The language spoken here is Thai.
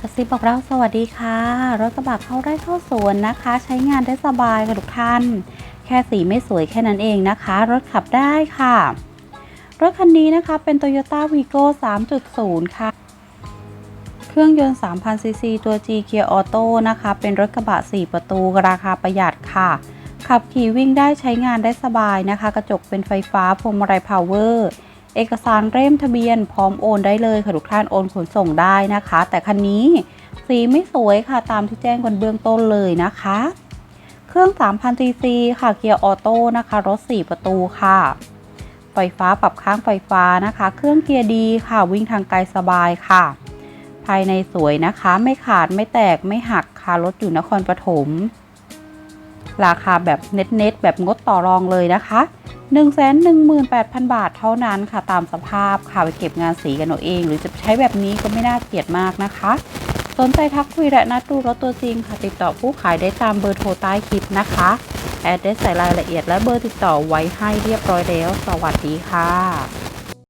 กระซิบบอกเราสวัสดีค่ะ รถกระบะเข้าไร่เข้าสวนนะคะ ใช้งานได้สบายค่ะทุกท่าน แค่สีไม่สวยแค่นั้นเองนะคะ รถขับได้ค่ะ รถคันนี้นะคะเป็น Toyota Vigo 3.0 ค่ะ เครื่องยนต์3,000 ซีซีตัว G Gear Auto นะคะ เป็นรถกระบะ 4 ประตูราคาประหยัดค่ะ ขับขี่วิ่งได้ใช้งานได้สบายนะคะ กระจกเป็นไฟฟ้าพวงมาลัยพาวเวอร์ เอกสารเล่มทะเบียนพร้อมโอนได้เลยค่ะทุกท่านโอนขนส่งได้นะคะ แต่คันนี้สีไม่สวยค่ะตามที่แจ้งกันเบื้องต้นเลยนะคะ เครื่อง 3,000 ซีซีค่ะเกียร์ออโต้นะคะ รถ 4 ประตูค่ะ ไฟฟ้าปรับข้างไฟฟ้านะคะ เครื่องเกียร์ดีค่ะวิ่งทางไกลสบายค่ะ ภายในสวยนะคะ ไม่ขาดไม่แตกไม่หักค่ะรถอยู่นครปฐม ราคาแบบเน็ตๆแบบงดต่อรองเลยนะคะ118,000 บาทเท่านั้นค่ะตามสภาพค่ะไปเก็บงานสีกันเอาเอง หรือจะใช้แบบนี้ก็ไม่น่าเกลียดมากนะคะ สนใจทักคุยและนัดดูรถตัวจริงค่ะ ติดต่อผู้ขายได้ตามเบอร์โทรใต้คลิปนะคะ แอดได้ใส่รายละเอียดและเบอร์ติดต่อไว้ให้เรียบร้อยแล้ว สวัสดีค่ะ